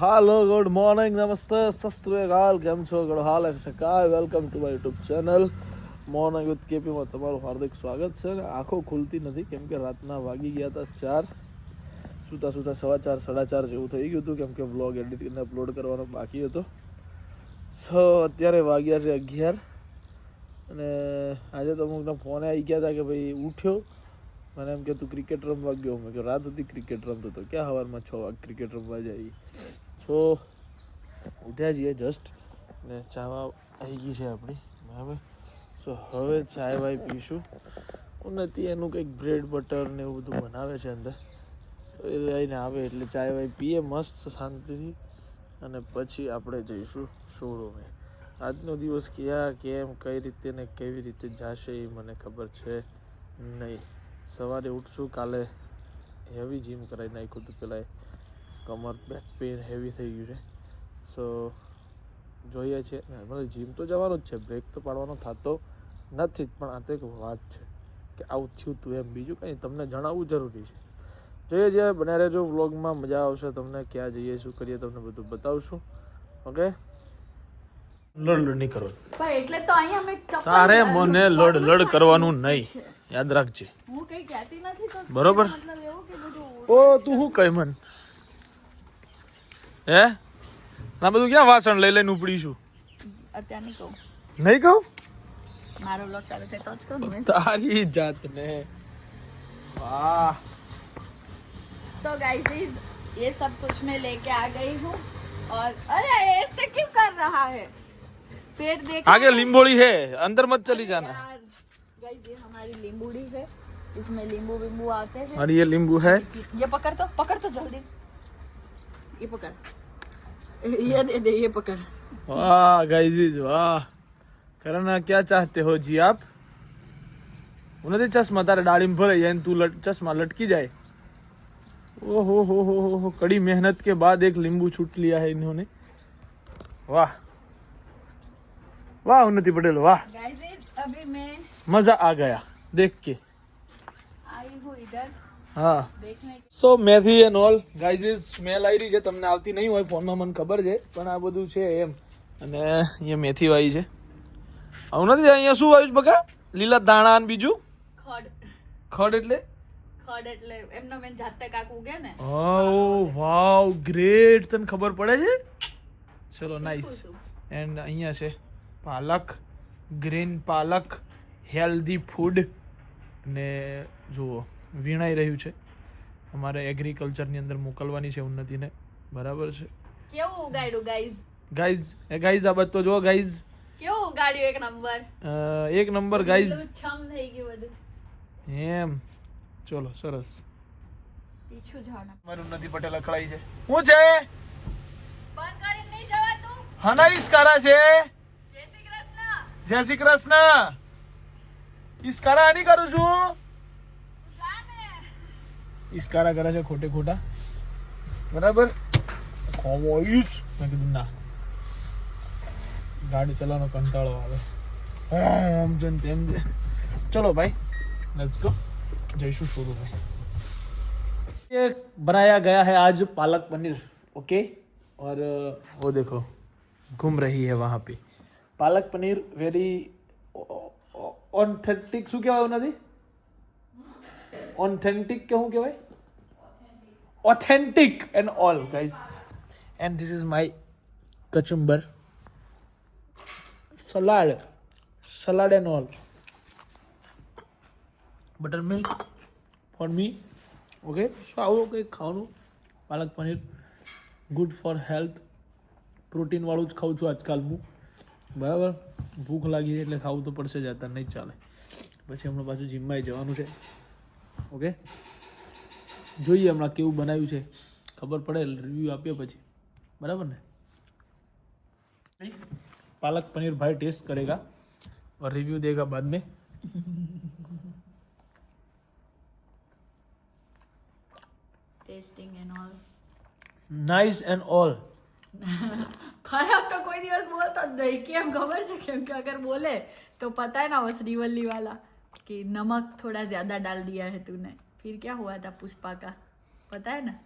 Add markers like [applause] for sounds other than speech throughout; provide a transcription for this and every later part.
હાલો good morning નમસ્તે સસ્ત્રીકાલ કેમ છો? ગુડ હાલ સકાય welcome to my YouTube channel morning with કેપીમાં તમારું હાર્દિક સ્વાગત છે અને આંખો ખુલતી નથી, કેમ કે રાતના વાગી ગયા હતા ચાર. સૂતા સૂતા સવા ચાર, સાડા ચાર જેવું થઈ ગયું હતું, કેમ કે બ્લોગ એડિટ કરીને અપલોડ કરવાનો બાકી હતો. સો અત્યારે વાગ્યા છે અગિયાર. અને આજે તો અમુકના ફોને આવી ગયા હતા કે ભાઈ ઉઠ્યો. મને એમ કે તું ક્રિકેટ રમવા ગયો. મેં કે રાત સુધી ક્રિકેટ રમતો હતો. ક્યાં સવારમાં છ વાગ ક્રિકેટ રમવા જાય? સો, ઉઠ્યા છીએ જસ્ટ ને ચાવા આવી ગઈ છે આપણી. બરાબર? સો, હવે ચાય વાય પીશું. નથી એનું કંઈક બ્રેડ બટર ને એવું બધું બનાવે છે અંદર. તો એ લઈને આવે એટલે ચાય વાય પીએ, મસ્ત શાંતિથી. અને પછી આપણે જઈશું શોરૂમે આજનો દિવસ ક્યાં, કેમ, કઈ રીતે ને કેવી રીતે જશે એ મને ખબર છે નહીં. સવારે ઉઠશું, કાલે હેવી જીમ કરાવી નાખ્યું હતું પહેલાં કમર બેક પેન હેવી થઈ ગયું છે. સો જોઈએ છે. નોર્મલી જીમ તો જવાનું જ છે. બ્રેક તો પાડવાનો થતો નથી જ પણ આ તો એક વાત છે કે આવું થયું તું એમ. બીજું કંઈ તમને જણાવવું જરૂરી છે. જોઈએ છે બને રહેજો વ્લોગમાં. મજા આવશે તમને. ક્યાં જઈએ શું કરીએ તમને બધું બતાવશું. ઓકે લડ લડ નહીં કરો. એટલે તો અહીંયા મેં તારે મને લડ લડ કરવાનું નહીં. યાદ રાખજે. હું કઈ કહેતી નથી તો બરોબર. મતલબ એવું કે બધું ઓ તું શું કહે મન? હે ના બધું ક્યાં વાસણ લઈ લઈને ઉપડીશું અત્યારે નહીં કહું નહીં કહું મારો બ્લોગ ચાલુ થાય તો જ કહું ને તારી જાતને વાહ सो गाइस ये सब कुछ मैं लेके आ गई हूँ और अरे ऐसे क्यों कर रहा है पेट देख आगे लिंबोड़ी है अंदर मत चली जाना गाइस ये हमारी लींबूड़ी है इसमें लींबू वींबू आते हैं और ये नींबू है ये पकड़ तो पकड़ तो जल्दी ये पकड़। ये दे दे ये पकड़। वाह गाइजीज वाह। करना क्या चाहते हो जी आप? उन्हें तो चश्मा तारे तारा में भरे यानी तू लट, चश्मा लटकी जाए। ओ हो हो हो हो कड़ी मेहनत के बाद एक लींबू छूट लिया है इन्होंने। वाह। वाह उन्नति पटेल वाह। अभी मैं मज़ा आ गया देख के। आई हूँ इधर। હા. સો મેથી એન ઓલ ગાઈઝ સ્મેલ આવી રહી છે તમને આવતી નહીં હોય ફોનમાં મને ખબર છે પણ આ બધું છે એમ. અને અહીંયા મેથી વાવી છે. આવું નથી અહીંયા શું વાવ્યું બકા? લીલા દાણા અને બીજું? ખડ. ખડ એટલે? ખડ વાવ ગ્રેટ તને ખબર પડે છે? ચલો નાઇસ એન્ડ અહીંયા છે પાલક ગ્રીન પાલક હેલ્ધી ફૂડ ને જુઓ. વીણાઈ રહ્યું છે. અમારે એગ્રીકલ્ચરની અંદર મોકલવાની છે ઉન્નતિને. બરાબર છે? કેવું ઉગાડ્યું ગાઈઝ ગાઈઝ એ ગાઈઝ આ બધું જો ગાઈઝ કેવું ઉગાડ્યું એક નંબર એક નંબર ગાઈઝ છમ થઈ ગયું બધું. એમ. ચલો સરસ. પીછું ઝાડ મારું ઉન્નતિ પટેલ અકળાઈ છે. હું છે? બંધ કરીને નહીં જવાતું હના ઇસ્કારા છે. જય શ્રી કૃષ્ણ. જય શ્રી કૃષ્ણ. ઇસ્કારા આની કરું છું? ઇસ્કારા કરે છે ખોટે ખોટા બરાબર ખોવાઈશ મેં કીધું ના ગાડી ચલાવવાનો કંટાળો આવે આમ છે ને તેમ છે ચલો ભાઈ લેટ્સ ગો જઈશું शुरू में ये बनाया गया है आज पालक पनीर ओके और अ, वो देखो घूम रही है वहाँ पे पालक पनीर वेरी ऑथेंटिक શું કહેવાય એવું નથી ઓથેન્ટિક કે શું કહેવાય authentic and all guys and this is my kachumber salad salad and all butter milk for me okay so આવું કંઈક ખાવાનું palak paneer good for health પ્રોટીનવાળું જ ખાઉં છું આજકાલ હું. બરાબર? ભૂખ લાગી એટલે ખાવું તો પડશે જ નહીં ચાલે. પછી હમણાં પાછું જીમમાં જવાનું છે. ઓકે જોઈએ હમણાં કેવું બનાવ્યું છે ખબર પડે રિવ્યૂ આપીએ પછી બરાબર ને पालक पनीर भाई टेस्ट करेगा और रिव्यू देगा बाद में testing and all nice and all खराब तो कोई दिवस बोलता नहीं केम खबर है केम कि अगर बोले तो पता है ना वो श्रीवल्ली वाला कि नमक थोड़ा ज़्यादा डाल दिया है तूने। फिर क्या हुआ था पुष्पा का? पता है ना?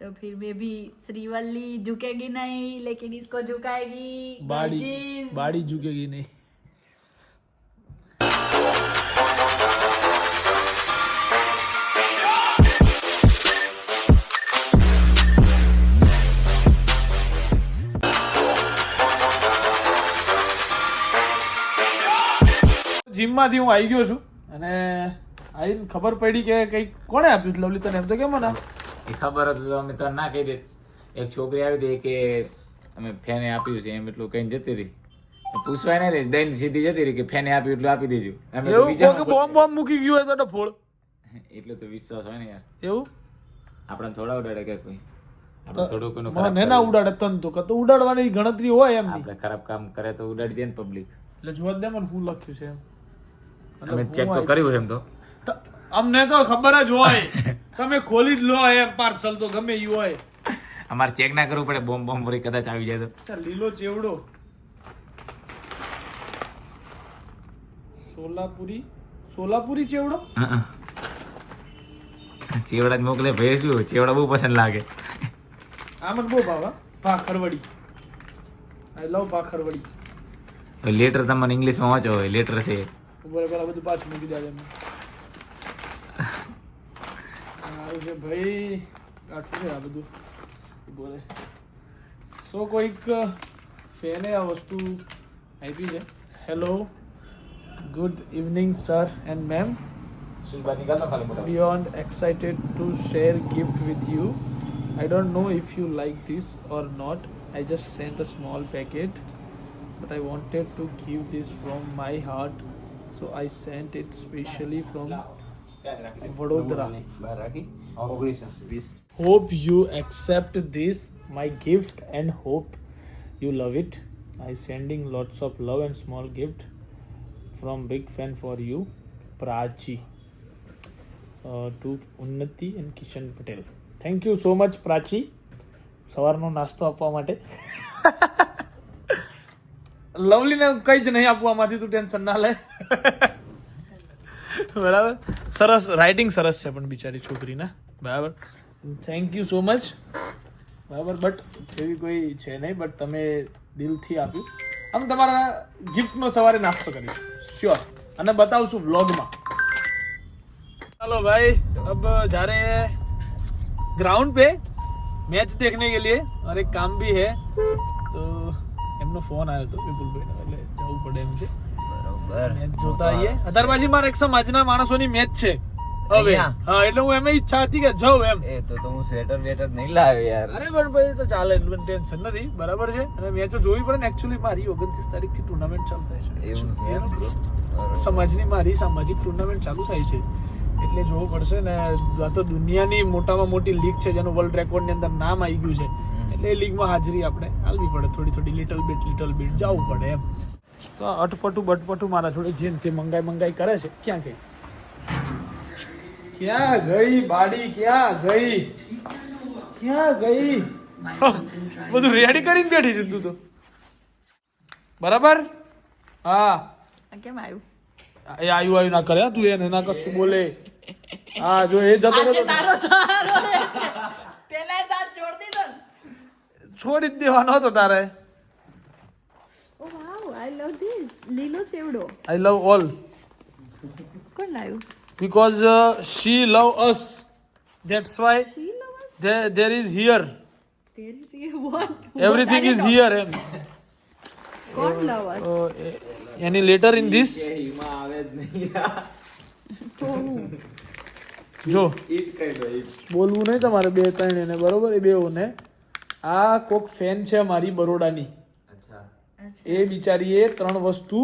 तो फिर मैं भी श्रीवल्ली झुकेगी नहीं लेकिन इसको झुकाएगी बाड़ी बाड़ी झुकेगी नहीं। જીમમાંથી હું આવી ગયો છું. અને આવીને ખબર પડી કે કંઈક કોણે આપ્યું લવલી તને એમ તો કેમ ના? એ ખબર હતું તો અમે તને ના કહી દે. એક છોકરી આવી હતી કે અમે ફેને આપ્યું છે એમ એટલું કઈ જતી રહી. પૂછવાય નહીં રહી દઈને સીધી જતી રહી કે ફેને આપ્યું એટલું આપી દેજો. એવું કે બોમ્બ બોમ્બ મૂકી ગયું હોય તો ફોડ. [laughs] એટલો તો વિશ્વાસ હોય ને યાર. એવું? આપણે થોડા ઉડાડે કે કોઈ? મને ના ઉડાડે તન તો તો ઉડાડવાની ગણતરી હોય એમ આપણે ખરાબ કામ કરે તો ઉડાડી દે ને પબ્લિક એટલે જોવા દે મને શું લખ્યું છે એમ. અમે ચેક તો કર્યું એમ તો. અમને તો ખબર જ હોય. તમે ખોલી જ લો એમ પાર્સલ તો ગમે ઈ હોય. અમારે ચેક ના કરવું પડે બોમ્બ બોમ્બ ભરી કદાચ આવી જાય તો. ચાલ લીલો ચેવડો. સોલાપુરી? સોલાપુરી ચેવડો? ચેવડા જ મોકલે ભાઈ શું ચેવડા બહુ પસંદ લાગે. આમ જ બહુ ભાવ bhakarwadi. I love bhakarwadi. Letter તમને ઇંગ્લિશમાં વાંચો હોય લેટર છે. ઉપર પેલા બધું પાછું મૂકી દે એમ આ છે ભાઈ આટલું છે આ બધું બોલે સો કોઈક ફેને આ વસ્તુ આપી છે hello good evening sir and ma'am beyond excited to share gift with you i don't know if you like this or not i just sent a small packet but i wanted to give this from my heart so i sent it specially from vadodara hope you accept this my gift and hope you love it i sending lots of love and small gift from big fan for you prachi to Unnati and Kishan Patel thank you so much Prachi સવારનો નાસ્તો આપવા માટે લવલીને કઈ જ નહીં આપવું આમાંથી તું ટેન્શન ના લે બરાબર સરસ રાઇટિંગ સરસ છે પણ બિચારી છોકરીને બરાબર થેન્ક યુ સો મચ બરાબર બટ એવી કોઈ છે નહીં બટ તમે દિલથી આપ્યું આમ તમારા ગિફ્ટનો સવારે નાસ્તો કરીશું શ્યોર અને બતાવશું વ્લોગમાં चलो भाई अब जा रहे हैं ग्राउंड पे मैच देखने के लिए और एक काम भी है तो એમનો ફોન આવ્યો હતો વિપુલભાઈ એટલે જવું પડે એમ છે. મેચ જોતા આવીએ અધરબાજી મારે એક સમાજના માણસોની મેચ છે. હવે. હા એટલે હું એમ ઈચ્છા હતી કે જાઉં એમ. એ તો તો હું સ્વેટર વેટર નહીં લાવ્યો યાર. અરે પણ ભાઈ તો ચાલે એટલું ટેન્શન નથી. બરાબર છે? અને મેચો જોવી પડે ને એકચ્યુઅલી મારી ઓગણત્રીસ તારીખથી ટુર્નામેન્ટ ચાલુ થાય છે. એવું છે. બરોબર. સમાજની મારી સામાજિક ટુર્નામેન્ટ ચાલુ થાય છે. એટલે જોવું પડશે ને આ તો દુનિયાની મોટામાં મોટી લીગ છે જેનું વર્લ્ડ રેકોર્ડની અંદર નામ આવી ગયું છે. એટલે એ લીગમાં હાજરી આપણે આલવી પડે. થોડી થોડી લિટલ બીટ લિટલ બીટ જવું પડે એમ. તો અટપટું બટપટું મારા જોડે જેમ તે મંગાઈ મંગાઈ કરે છે. ક્યાં ગઈ? ક્યાં ગઈ બાડી? ક્યાં ગઈ? ક્યાં ગઈ? બધું રેડી કરીને બેઠી છે તું તો. બરાબર? હા. કેમ આવ્યું? એ આયુ આયુ ના કરે તું એને ના કશું બોલે. હા જો એ જતો તારો સહારો લે છે પેલા સાથ છોડ દીધો છોડી જ દેવાનો હતો તારે. ઓ વાવ આઈ લવ ધીસ લીલો ચેવડો આઈ લવ ઓલ કોણ લાવ્યું? Because she love us that's why she love there is here there is what everything is here એમ કોણ love us any letter in this તો હું? જો. બોલવું નહીં તમારે બે ત્રણ એને બરોબર? એ બેઓને. આ કોક ફેન છે મારી બરોડાની. અચ્છા. એ બિચારીએ ત્રણ વસ્તુ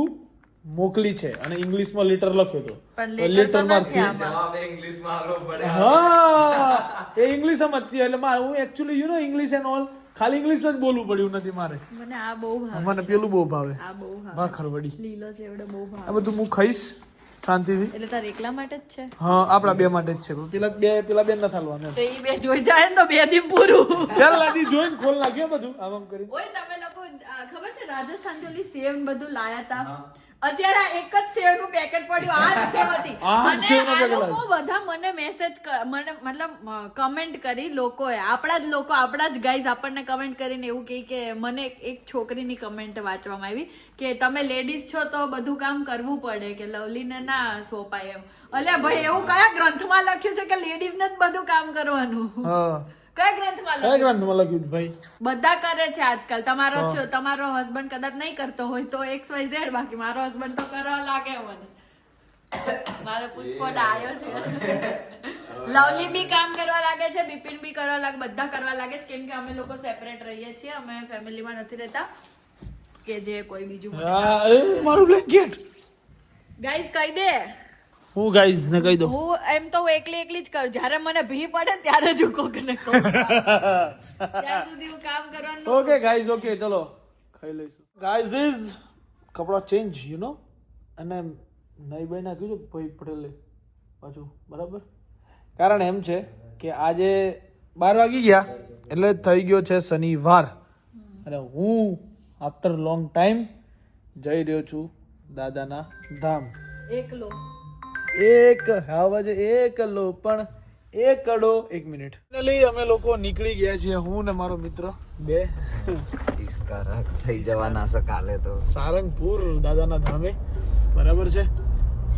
મોકલી છે અને ઇંગ્લિશમાં લેટર લખ્યો હતો. લેટર તો હા એ ઇંગ્લિશ સમજતી એટલે મારે હું actually you know English and all ખાલી ઇંગ્લિશમાં જ બોલવું પડ્યું નથી મારે. મને આ બહુ ભાવે મને પેલું બહુ ભાવે. આ બહુ ભાવે ભાખરવડી લીલો ચેવડો બહુ આ બધું હું ખાઈશ. શાંતિથી? એટલે તાર એકલા માટે જ છે? હા આપણા બે માટે જ છે. પેલા બે પેલા બેન નથી હાલવાના તો એ બે જોઈ જાય ને તો બે દી પૂરું. ચાલ લાદી જોઈને ખોલ નાખ્યો બધું. આમ આમ કરી ઓય તમે લોકો ખબર છે રાજસ્થાનથી ઓલી સેવ બધું લાયા તા? અત્યારે આ એક જ સેવનું પેકેટ પડ્યું આ જ સેવ હતી. અને આ લોકો બધા મને મેસેજ મને મતલબ કમેન્ટ કરી લોકોએ. આપણા જ લોકો આપણા જ ગાઈઝ આપણને કમેન્ટ કરીને એવું કહે કે મને એક- છોકરીની કમેન્ટ વાંચવામાં આવી કે તમે લેડીઝ છો તો બધું કામ કરવું પડે કે લવલીને ના સોંપાય એમ. અલ્યા ભાઈ એવું કયા ગ્રંથમાં લખ્યું છે કે લેડીઝને જ બધું કામ કરવાનું? હા. કયા ગ્રંથમાં કયા ગ્રંથમાં લખ્યું છે ભાઈ? બધા કરે છે આજકાલ. તમારો છો તમારો હસબન્ડ કદાચ નહીં કરતો હોય તો એક્સ વાય ઝેડ બાકી મારો હસબન્ડ તો કરવા લાગે મને મારો પુષ્પો ડાયો છે. [laughs] લવલી બી કામ કરવા લાગે છે બિપિન બી કરવા લાગે બધા કરવા લાગે છે કેમ કે અમે લોકો સેપરેટ રહીએ છીએ અમે ફેમિલીમાં નથી રહેતા. કે જે કોઈ બીજું મારું બ્લેન્કેટ ગાઈસ કહી દે. હું ગાઈઝ ને કહી દઉં. હું એમ તો હું એકલી એકલી જ કરું જ્યારે મને ભી પડે ને ત્યારે જ હું કોકને કહું. [laughs] ત્યાં સુધી હું કામ કરવાનું ઓકે ગાઈઝ ઓકે ચલો. ખાઈ લઈશું. ગાઈઝ ઇઝ કપડા ચેન્જ યુ નો અને નહીં ભાઈ કીધું ભાઈ પટેલે પાછું બરાબર? કારણ એમ છે કે આજે બાર વાગી ગયા એટલે થઈ ગયો છે શનિવાર. અને હું આફ્ટર લોંગ ટાઈમ જઈ રહ્યો છું દાદાના ધામ. એકલો. એક આવાજ એક લો પણ એક કડો એક મિનિટ. ફાઇનલી અમે લોકો નીકળી ગયા છીએ હું ને મારો મિત્ર બે. ઈસ્કારક થઈ જવાના છે કાલે તો. સારંગપુર દાદાના ધામે. બરાબર છે?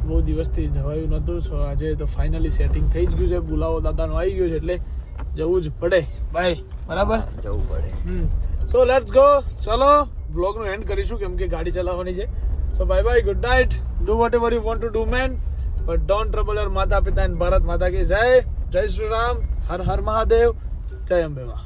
બહુ દિવસથી જવાયું નહોતું સો આજે તો ફાઇનલી સેટિંગ થઈ જ ગયું છે. બોલાવો દાદાનો આવી ગયો છે એટલે જવું જ પડે. બાય બરાબર? જવું પડે. હમ. સો લેટ્સ ગો ચલો બ્લોગનું એન્ડ કરીશું કેમ કે ગાડી ચલાવવાની છે. So bye bye good night do whatever you want to do man but don't trouble your mata pita and Bharat માતા કી જય જય શ્રી રામ હર હર મહાદેવ જય અંબે મા